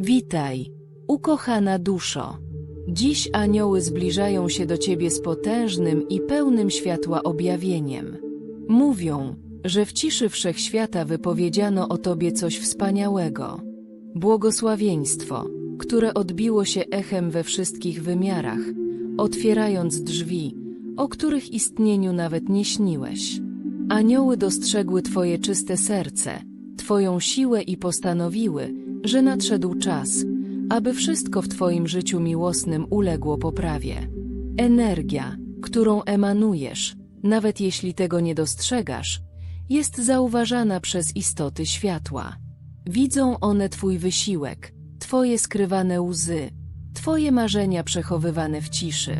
Witaj, ukochana duszo. Dziś anioły zbliżają się do ciebie z potężnym i pełnym światła objawieniem. Mówią, że w ciszy wszechświata wypowiedziano o tobie coś wspaniałego. Błogosławieństwo, które odbiło się echem we wszystkich wymiarach, otwierając drzwi, o których istnieniu nawet nie śniłeś. Anioły dostrzegły Twoje czyste serce, Twoją siłę i postanowiły, że nadszedł czas, aby wszystko w Twoim życiu miłosnym uległo poprawie. Energia, którą emanujesz, nawet jeśli tego nie dostrzegasz, jest zauważana przez istoty światła. Widzą one Twój wysiłek, Twoje skrywane łzy, Twoje marzenia przechowywane w ciszy.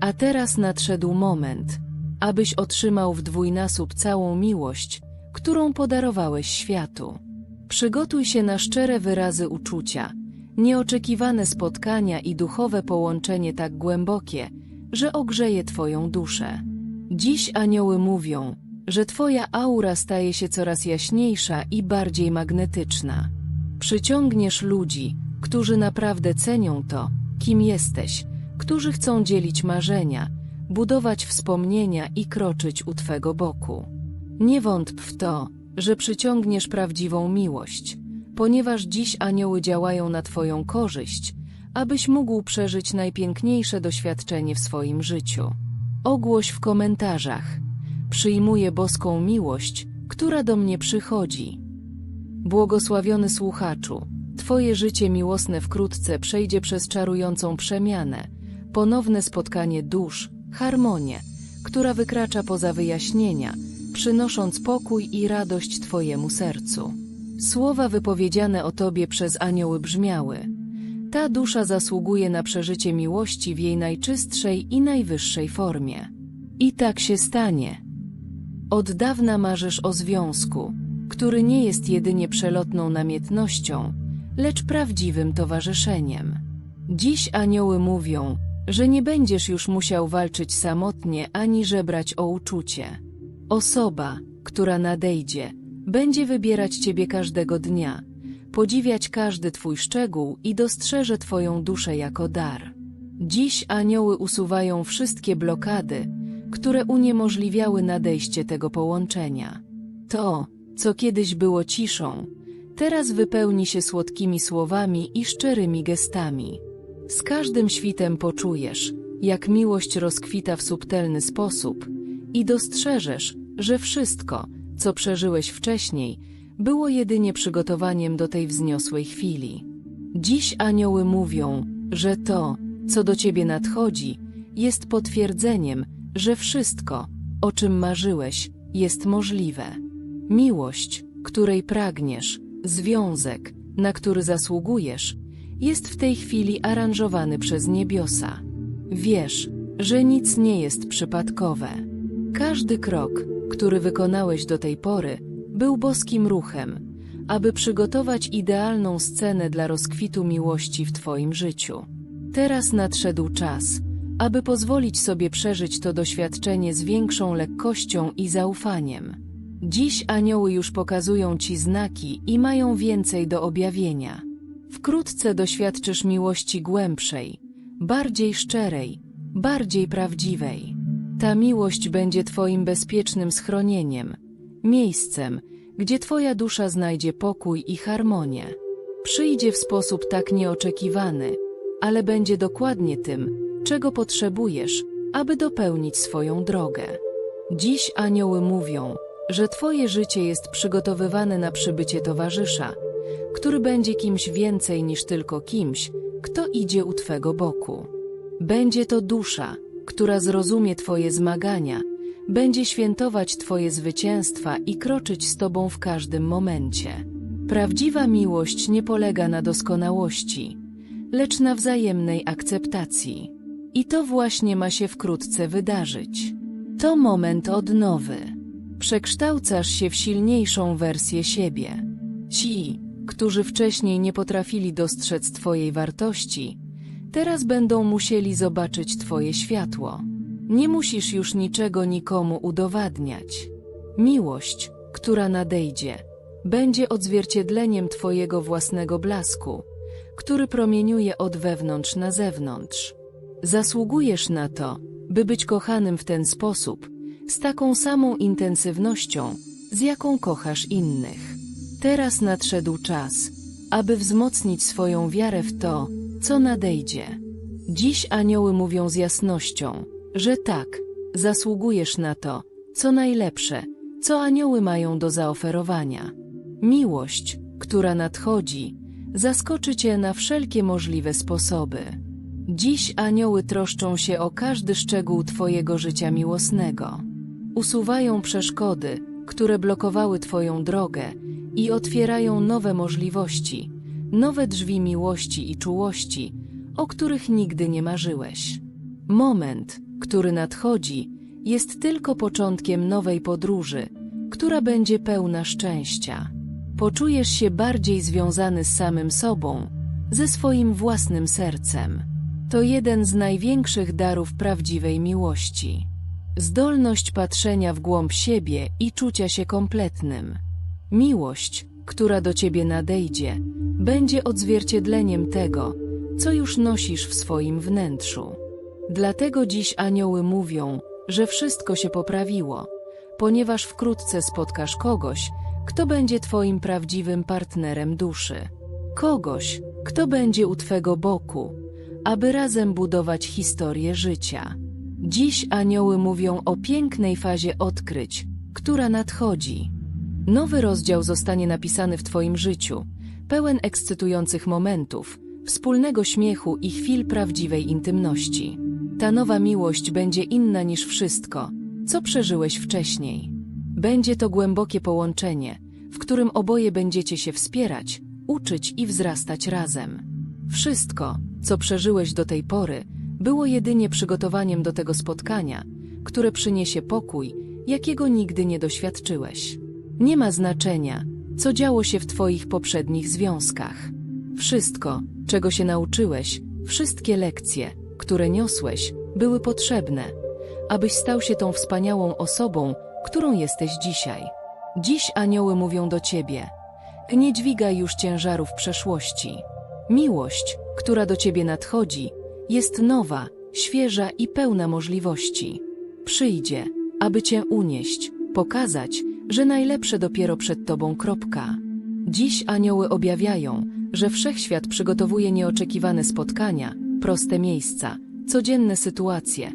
A teraz nadszedł moment, abyś otrzymał w dwójnasób całą miłość, którą podarowałeś światu. Przygotuj się na szczere wyrazy uczucia, nieoczekiwane spotkania i duchowe połączenie tak głębokie, że ogrzeje Twoją duszę. Dziś anioły mówią, że Twoja aura staje się coraz jaśniejsza i bardziej magnetyczna. Przyciągniesz ludzi, którzy naprawdę cenią to, kim jesteś, którzy chcą dzielić marzenia, budować wspomnienia i kroczyć u Twego boku. Nie wątp w to, że przyciągniesz prawdziwą miłość, ponieważ dziś anioły działają na Twoją korzyść, abyś mógł przeżyć najpiękniejsze doświadczenie w swoim życiu. Ogłoś w komentarzach. Przyjmuję boską miłość, która do mnie przychodzi. Błogosławiony słuchaczu, Twoje życie miłosne wkrótce przejdzie przez czarującą przemianę, ponowne spotkanie dusz, harmonię, która wykracza poza wyjaśnienia, przynosząc pokój i radość Twojemu sercu. Słowa wypowiedziane o Tobie przez anioły brzmiały. Ta dusza zasługuje na przeżycie miłości w jej najczystszej i najwyższej formie. I tak się stanie. Od dawna marzysz o związku, który nie jest jedynie przelotną namiętnością, lecz prawdziwym towarzyszeniem. Dziś anioły mówią, że nie będziesz już musiał walczyć samotnie ani żebrać o uczucie. Osoba, która nadejdzie, będzie wybierać Ciebie każdego dnia, podziwiać każdy Twój szczegół i dostrzeże Twoją duszę jako dar. Dziś anioły usuwają wszystkie blokady, które uniemożliwiały nadejście tego połączenia. To, co kiedyś było ciszą, teraz wypełni się słodkimi słowami i szczerymi gestami. Z każdym świtem poczujesz, jak miłość rozkwita w subtelny sposób i dostrzeżesz, że wszystko, co przeżyłeś wcześniej, było jedynie przygotowaniem do tej wzniosłej chwili. Dziś anioły mówią, że to, co do ciebie nadchodzi, jest potwierdzeniem, że wszystko, o czym marzyłeś, jest możliwe. Miłość, której pragniesz, związek, na który zasługujesz, jest w tej chwili aranżowany przez niebiosa. Wiesz, że nic nie jest przypadkowe. Każdy krok, który wykonałeś do tej pory, był boskim ruchem, aby przygotować idealną scenę dla rozkwitu miłości w Twoim życiu. Teraz nadszedł czas, aby pozwolić sobie przeżyć to doświadczenie z większą lekkością i zaufaniem. Dziś anioły już pokazują Ci znaki i mają więcej do objawienia. Wkrótce doświadczysz miłości głębszej, bardziej szczerej, bardziej prawdziwej. Ta miłość będzie Twoim bezpiecznym schronieniem, miejscem, gdzie Twoja dusza znajdzie pokój i harmonię. Przyjdzie w sposób tak nieoczekiwany, ale będzie dokładnie tym, czego potrzebujesz, aby dopełnić swoją drogę. Dziś anioły mówią, że Twoje życie jest przygotowywane na przybycie towarzysza, który będzie kimś więcej niż tylko kimś, kto idzie u Twego boku. Będzie to dusza, która zrozumie Twoje zmagania, będzie świętować Twoje zwycięstwa i kroczyć z Tobą w każdym momencie. Prawdziwa miłość nie polega na doskonałości, lecz na wzajemnej akceptacji. I to właśnie ma się wkrótce wydarzyć. To moment odnowy. Przekształcasz się w silniejszą wersję siebie. Ci, którzy wcześniej nie potrafili dostrzec Twojej wartości, teraz będą musieli zobaczyć Twoje światło. Nie musisz już niczego nikomu udowadniać. Miłość, która nadejdzie, będzie odzwierciedleniem Twojego własnego blasku, który promieniuje od wewnątrz na zewnątrz. Zasługujesz na to, by być kochanym w ten sposób, z taką samą intensywnością, z jaką kochasz innych. Teraz nadszedł czas, aby wzmocnić swoją wiarę w to, co nadejdzie. Dziś anioły mówią z jasnością, że tak, zasługujesz na to, co najlepsze, co anioły mają do zaoferowania. Miłość, która nadchodzi, zaskoczy cię na wszelkie możliwe sposoby. Dziś anioły troszczą się o każdy szczegół twojego życia miłosnego. Usuwają przeszkody, które blokowały twoją drogę i otwierają nowe możliwości, nowe drzwi miłości i czułości, o których nigdy nie marzyłeś. Moment, który nadchodzi, jest tylko początkiem nowej podróży, która będzie pełna szczęścia. Poczujesz się bardziej związany z samym sobą, ze swoim własnym sercem. To jeden z największych darów prawdziwej miłości. Zdolność patrzenia w głąb siebie i czucia się kompletnym. Miłość, która do ciebie nadejdzie, będzie odzwierciedleniem tego, co już nosisz w swoim wnętrzu. Dlatego dziś anioły mówią, że wszystko się poprawiło, ponieważ wkrótce spotkasz kogoś, kto będzie twoim prawdziwym partnerem duszy. Kogoś, kto będzie u twego boku, aby razem budować historię życia. Dziś anioły mówią o pięknej fazie odkryć, która nadchodzi. Nowy rozdział zostanie napisany w Twoim życiu, pełen ekscytujących momentów, wspólnego śmiechu i chwil prawdziwej intymności. Ta nowa miłość będzie inna niż wszystko, co przeżyłeś wcześniej. Będzie to głębokie połączenie, w którym oboje będziecie się wspierać, uczyć i wzrastać razem. Wszystko, co przeżyłeś do tej pory, było jedynie przygotowaniem do tego spotkania, które przyniesie pokój, jakiego nigdy nie doświadczyłeś. Nie ma znaczenia, co działo się w Twoich poprzednich związkach. Wszystko, czego się nauczyłeś, wszystkie lekcje, które niosłeś, były potrzebne, abyś stał się tą wspaniałą osobą, którą jesteś dzisiaj. Dziś anioły mówią do Ciebie. Nie dźwigaj już ciężarów przeszłości. Miłość, która do Ciebie nadchodzi, jest nowa, świeża i pełna możliwości. Przyjdzie, aby Cię unieść, pokazać, że najlepsze dopiero przed Tobą kropka. Dziś anioły objawiają, że wszechświat przygotowuje nieoczekiwane spotkania, proste miejsca, codzienne sytuacje.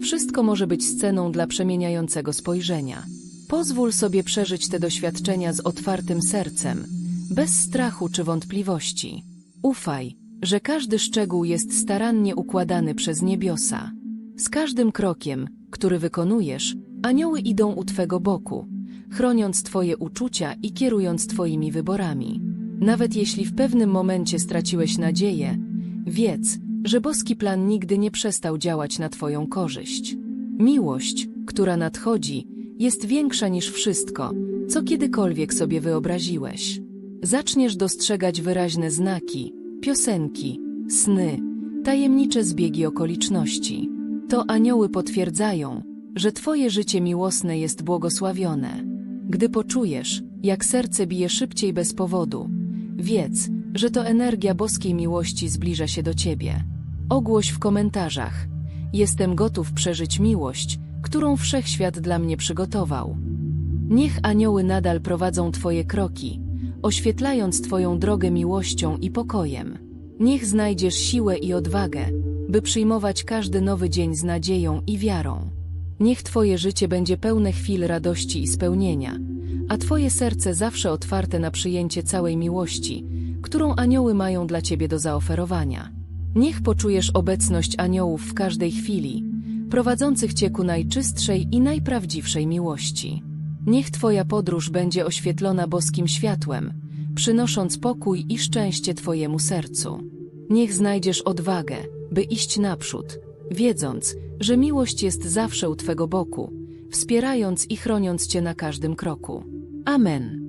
Wszystko może być sceną dla przemieniającego spojrzenia. Pozwól sobie przeżyć te doświadczenia z otwartym sercem, bez strachu czy wątpliwości. Ufaj, że każdy szczegół jest starannie układany przez niebiosa. Z każdym krokiem, który wykonujesz, anioły idą u Twego boku, chroniąc Twoje uczucia i kierując Twoimi wyborami. Nawet jeśli w pewnym momencie straciłeś nadzieję, wiedz, że boski plan nigdy nie przestał działać na Twoją korzyść. Miłość, która nadchodzi, jest większa niż wszystko, co kiedykolwiek sobie wyobraziłeś. Zaczniesz dostrzegać wyraźne znaki, piosenki, sny, tajemnicze zbiegi okoliczności. To anioły potwierdzają, że Twoje życie miłosne jest błogosławione. Gdy poczujesz, jak serce bije szybciej bez powodu, wiedz, że to energia boskiej miłości zbliża się do Ciebie. Ogłoś w komentarzach. Jestem gotów przeżyć miłość, którą wszechświat dla mnie przygotował. Niech anioły nadal prowadzą Twoje kroki, oświetlając Twoją drogę miłością i pokojem. Niech znajdziesz siłę i odwagę, by przyjmować każdy nowy dzień z nadzieją i wiarą. Niech Twoje życie będzie pełne chwil radości i spełnienia, a Twoje serce zawsze otwarte na przyjęcie całej miłości, którą anioły mają dla Ciebie do zaoferowania. Niech poczujesz obecność aniołów w każdej chwili, prowadzących Cię ku najczystszej i najprawdziwszej miłości. Niech Twoja podróż będzie oświetlona boskim światłem, przynosząc pokój i szczęście Twojemu sercu. Niech znajdziesz odwagę, by iść naprzód, wiedząc, że miłość jest zawsze u Twego boku, wspierając i chroniąc Cię na każdym kroku. Amen.